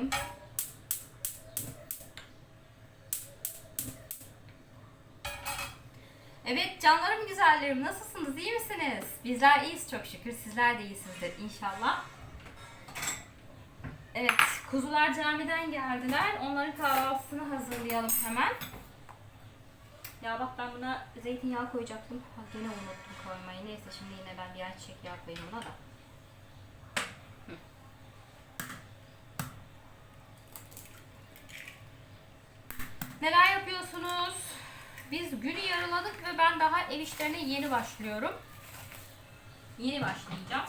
koyayım. Evet canlarım güzellerim nasılsınız iyi misiniz? Bizler iyiyiz çok şükür sizler de iyisinizdir inşallah. Evet kuzular camiden geldiler onların kahvaltısını hazırlayalım hemen. Ya bak ben buna zeytinyağı koyacaktım. Ha, gene unuttum koymayı. Neyse şimdi yine ben bir ayçiçek yağı koyayım buna da. Neler yapıyorsunuz? Biz günü yarıladık ve ben daha ev işlerine yeni başlıyorum. Yeni başlayacağım.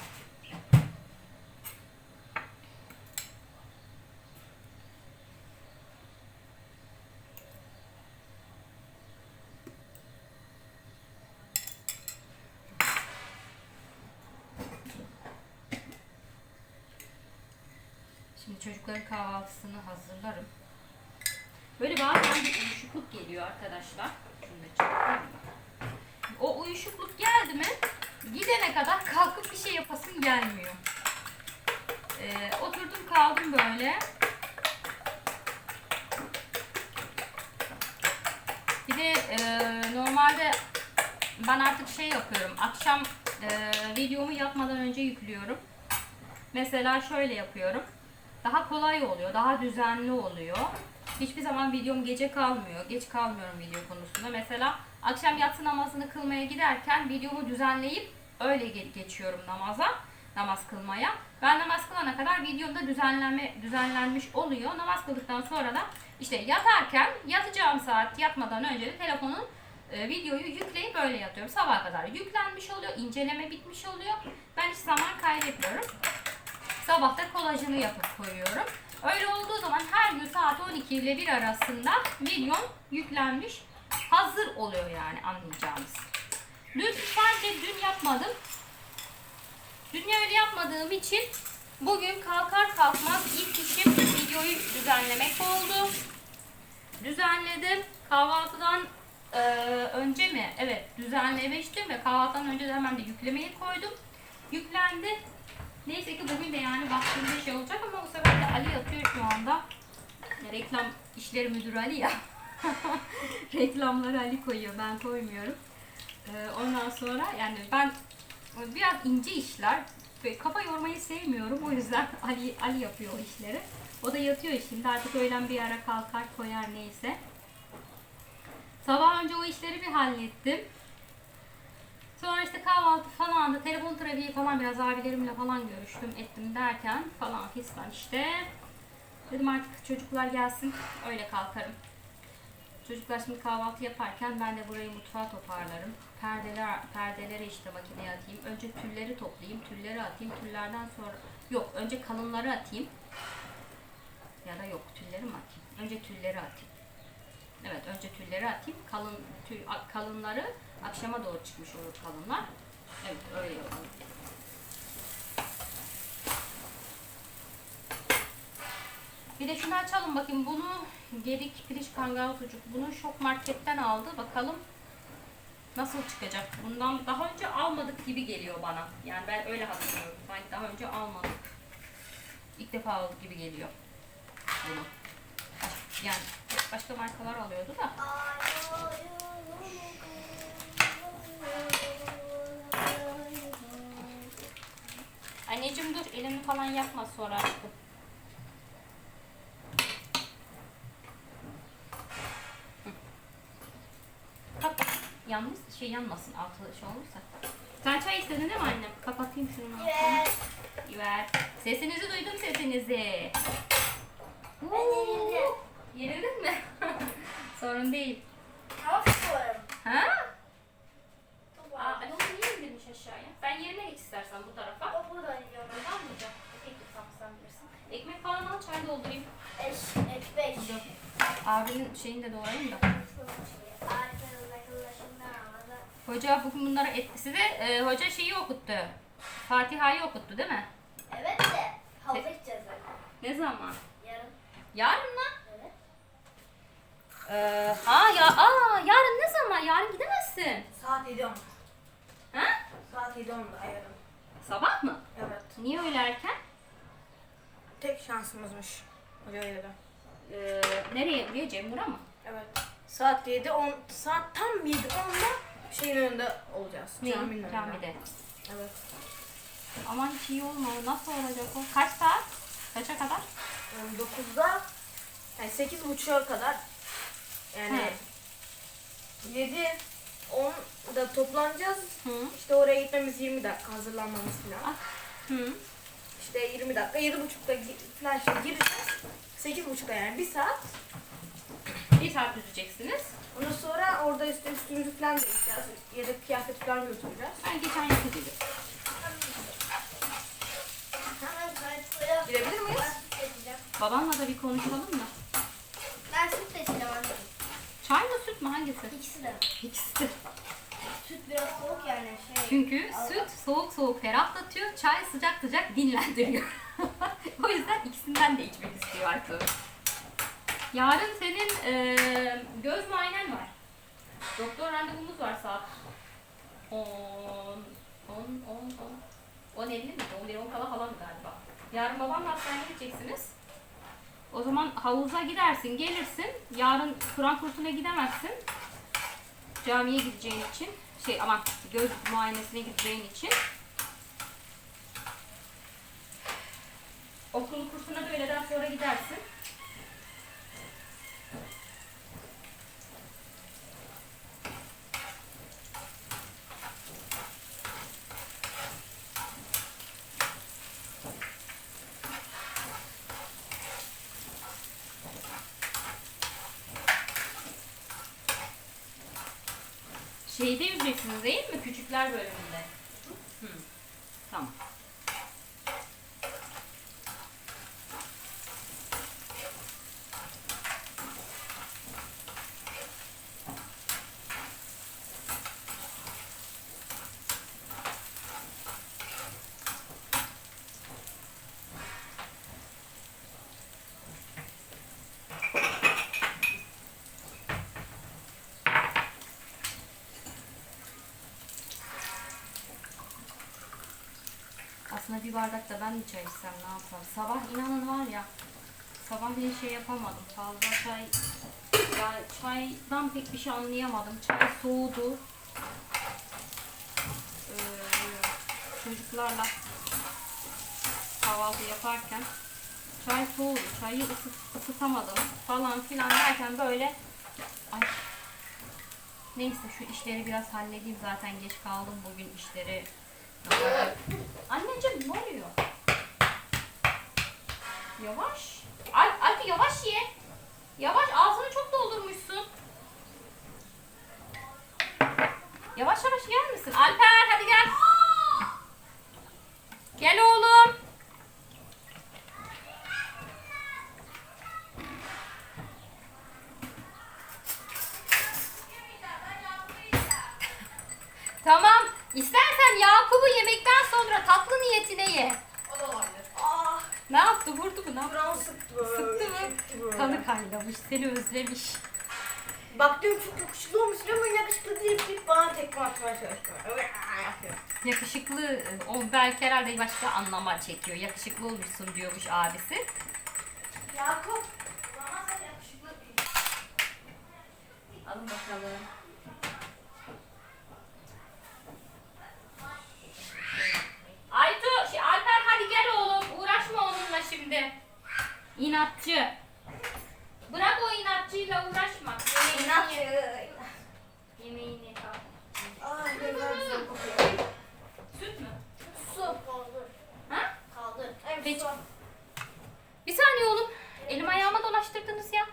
Şimdi çocukların kahvaltısını hazırlarım. Böyle bazen bir uyuşukluk geliyor arkadaşlar. Şunu da. O uyuşukluk geldi mi gidene kadar kalkıp bir şey yapasın gelmiyor. Ee, oturdum kaldım böyle. Bir de e, normalde ben artık şey yapıyorum. Akşam e, videomu yapmadan önce yüklüyorum. Mesela şöyle yapıyorum. Daha kolay oluyor, daha düzenli oluyor. Hiçbir zaman videom gece kalmıyor. Geç kalmıyorum video konusunda. Mesela akşam yatsı namazını kılmaya giderken videomu düzenleyip öyle ge- geçiyorum namaza. Namaz kılmaya. Ben namaz kılana kadar videomda düzenlenme düzenlenmiş oluyor. Namaz kıldıktan sonra da işte yatarken yatacağım saat yatmadan önce de telefonun e, videoyu yükleyip böyle yatıyorum. Sabah kadar yüklenmiş oluyor. inceleme bitmiş oluyor. Ben hiç zaman kaybetmiyorum. Sabah da kolajını yapıp koyuyorum. Öyle olduğu zaman her gün saat 12 ile 1 arasında videom yüklenmiş hazır oluyor yani anlayacağınız. Dün sadece dün yapmadım. Dün öyle yapmadığım için bugün kalkar kalkmaz ilk işim videoyu düzenlemek oldu. Düzenledim. Kahvaltıdan eee, önce mi? Evet düzenlemiştim ve kahvaltıdan önce de hemen de yüklemeyi koydum. Yüklendi. Neyse ki bugün de yani vaktinde şey olacak ama bu sefer de Ali yatıyor şu anda. Reklam işleri müdürü Ali ya. Reklamları Ali koyuyor ben koymuyorum. Ee, ondan sonra yani ben biraz ince işler ve kafa yormayı sevmiyorum. O yüzden Ali Ali yapıyor o işleri. O da yatıyor şimdi artık öğlen bir ara kalkar koyar neyse. Sabah önce o işleri bir hallettim. Sonra işte kahvaltı falan da telefon trafiği falan biraz abilerimle falan görüştüm ettim derken falan fistan işte. Dedim artık çocuklar gelsin öyle kalkarım. Çocuklar şimdi kahvaltı yaparken ben de burayı mutfağa toparlarım. Perdeler, perdeleri işte makineye atayım. Önce tülleri toplayayım, tülleri atayım. Tüllerden sonra yok önce kalınları atayım. Ya da yok tülleri mi atayım? Önce tülleri atayım. Evet önce tülleri atayım. Kalın tül, kalınları akşama doğru çıkmış olur kalınlar. Evet öyle yapalım. Bir de şunu açalım bakayım. Bunu Gedik pirinç kangal sucuk. Bunu şok marketten aldı. Bakalım nasıl çıkacak. Bundan daha önce almadık gibi geliyor bana. Yani ben öyle hatırlıyorum. Sanki daha önce almadık. İlk defa aldık gibi geliyor. Bunu. Yani başka markalar alıyordu da. Anneciğim dur elini falan yakma sonra aşkım. Kapat. Yalnız şey yanmasın altı şey olursa. Sen çay istedin değil mi annem? Kapatayım şunun altını. Evet. Ver. Sesinizi duydum sesinizi. Ben yenildim. Yenildin mi? Sorun değil. Sorarım? Ha? Aa, Ali onu niye indirmiş aşağıya? Ben yerine geç istersen bu tarafa. Ekmek falan al çay doldurayım. Eş, ekmek. Dur. Abinin şeyini de doğrayayım da. Hoca bugün bunlara et... Size e, hoca şeyi okuttu. Fatiha'yı okuttu değil mi? Evet de havuza gideceğiz. Ne zaman? Yarın. Yarın mı? Evet. Ee, ha ya aa yarın ne zaman? Yarın gidemezsin. Saat 7.10. Ha? Saat 7.10'da yarın. Sabah mı? Evet. Niye öyle erken? Tek şansımızmış. Hoca yedi. Ee, nereye? Buraya Cemur'a mı? Evet. Saat 7, 10, saat tam 7, 10'da şeyin önünde olacağız. Ne? Caminin önünde. Camide. Evet. Aman hiç iyi olma. Nasıl olacak o? Kaç saat? Kaça kadar? Yani 9'da yani 8.30'a kadar yani 7 10'da toplanacağız. Hı. İşte oraya gitmemiz 20 dakika hazırlanmamız falan. Ah. Hı. İşte 20 dakika 7.30'da gi- falan işte gireceğiz. 8.30'da yani 1 saat. Bir saat yüzeceksiniz. Ondan sonra orada işte üstümüzü falan değişeceğiz. Yedek kıyafet falan götüreceğiz. Ben geçen yıl kayıtlıya. Girebilir miyiz? Babanla da bir konuşalım mı? Ben süt seçeceğim anne. Çay mı süt mü hangisi? İkisi de. İkisi de. Süt biraz soğuk yani şey. Çünkü süt soğuk soğuk ferahlatıyor, çay sıcak sıcak dinlendiriyor. o yüzden ikisinden de içmek istiyor artık. Yarın senin eee, göz muayenen var. Doktor randevumuz var saat 10, 10, 10, 10, 10 50 mi? 11 10 kala falan galiba. Yarın babamla hastaneye gideceksiniz. O zaman havuza gidersin, gelirsin. Yarın Kur'an kursuna gidemezsin. Camiye gideceğin için. Şey aman göz muayenesine gideceğin için. Okul kursuna da öğleden sonra gidersin. Şeyde yüzeceksiniz değil mi? Küçükler bölümünde. Hı. Tamam. Bir bardak da ben mi çay içsem ne yapalım? Sabah inanın var ya sabah bir şey yapamadım. Fazla çay ya çaydan pek bir şey anlayamadım. Çay soğudu. Ee, çocuklarla kahvaltı yaparken çay soğudu. Çayı ısıt, ısıtamadım falan filan derken böyle ay Neyse şu işleri biraz halledeyim zaten geç kaldım bugün işleri. Anneciğim ne oluyor? Yavaş. Alp, Alp yavaş ye. Yavaş ağzını çok doldurmuşsun. Yavaş yavaş yer misin? Alper hadi gel oğlum. Tamam. İstersen Yakup'u yemekten sonra tatlı niyetine ye. O da olabilir. Aa, Ne yaptı? Vurdu mu? Ne yaptı? buram sıktı böyle. Sıktı mı? çekti böyle. Kanı kaynamış. Seni özlemiş. Baktım çok yakışıklı olmuş ama yakışıklı değil deyip bana tekme atmaya çalışıyor. Öyle aa yapıyor. Yakışıklı, o belki herhalde başka anlama çekiyor. Yakışıklı olmuşsun diyormuş abisi. Yakup, bana sen yakışıklı. Alın bakalım. Aytu, şey, Alper hadi gel oğlum. Uğraşma onunla şimdi. İnatçı. Bırak o inatçıyla uğraşma. Yemeğini ye. Yemeğini al. Aa, ne kadar güzel kokuyor. Süt mü? Su. Kaldı. Ha? Kaldı. Evet, Peki. su. Bir saniye oğlum. Elim ayağıma dolaştırdınız ya.